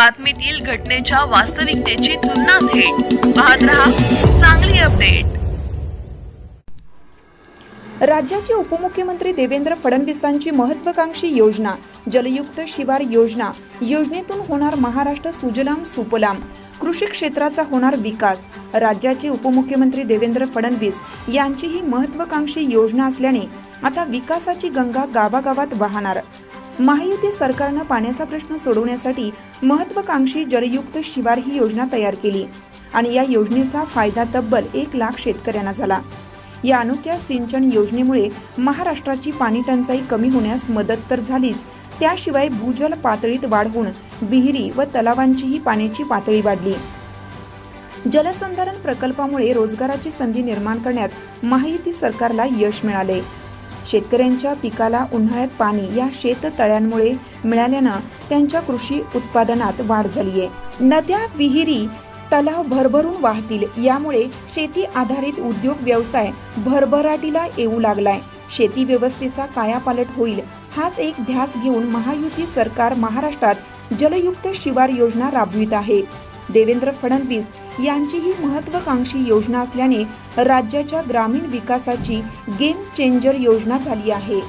बातमीतील घटनेच्या वास्तविकतेची तुलना थेट. पाहत रहा चांगली अपडेट. राज्याचे उपमुख्यमंत्री देवेंद्र फडणवीसांची महत्वाकांक्षी योजना जलयुक्त शिवार योजना योजनेतून होणार महाराष्ट्र सुजलाम सुपलाम कृषी क्षेत्राचा होणार विकास. राज्याचे उपमुख्यमंत्री देवेंद्र फडणवीस यांची ही महत्वाकांक्षी योजना असल्याने आता विकासाची गंगा गावागावात वाहणार. महायुती सरकारनं पाण्याचा प्रश्न सोडवण्यासाठी महत्वाकांक्षी जलयुक्त शिवार ही योजना तयार केली. आणि या योजनेचा फायदा तब्बल एक लाख शेतकऱ्यांना झाला. या अनोख्या सिंचन योजनेमुळे महाराष्ट्राची पाणी टंचाई कमी होण्यास मदत तर झालीच त्याशिवाय भूजल पातळीत वाढ होऊन विहिरी व तलावांचीही पाण्याची पातळी वाढली. जलसंधारण प्रकल्पामुळे रोजगाराची संधी निर्माण करण्यात महायुती सरकारला यश मिळाले. शेतकऱ्यांच्या पिकाला उन्हाळ्यात पाणी या शेततळ्यांमुळे मिळाल्यानं त्यांच्या कृषी उत्पादनात वाढ झाली आहे. नद्या विहिरी तलाव भरभरून वाहतील यामुळे शेती आधारित उद्योग व्यवसाय भरभराटीला येऊ लागलाय. शेती व्यवस्थेचा कायापालट होईल हाच एक ध्यास घेऊन महायुती सरकार महाराष्ट्रात जलयुक्त शिवार योजना राबवित आहे. देवेंद्र फडणवीस यांची ही महत्वाकांक्षी योजना असल्याने राज्याच्या ग्रामीण विकासाची गेम चेंजर योजना झाली आहे.